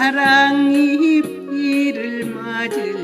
사랑이 이를 맞을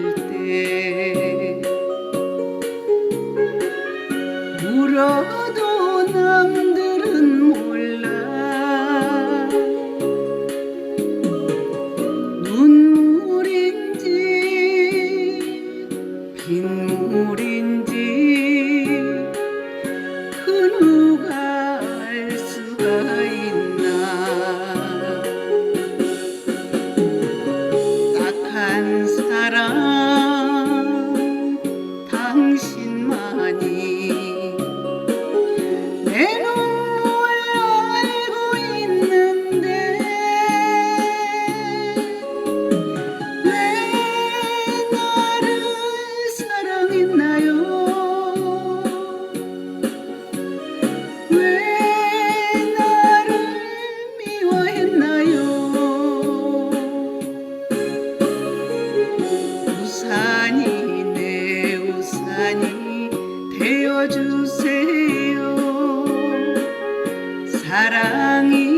많이 되어주세요. 사랑이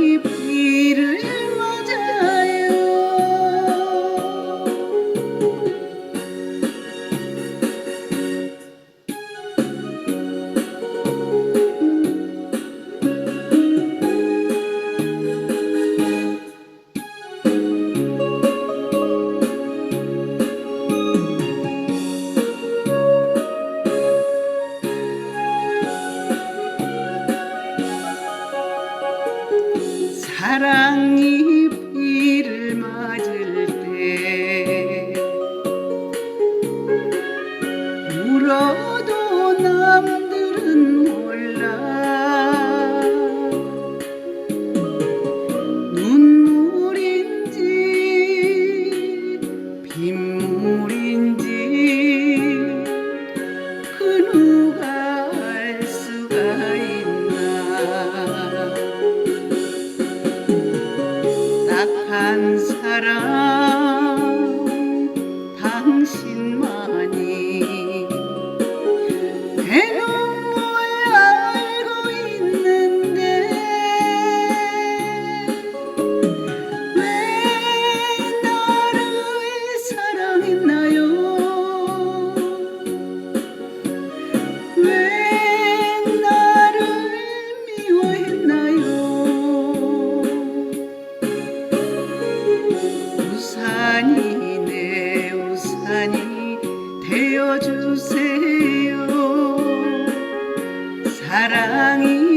sarangi hands around. 되어주세요. 사랑이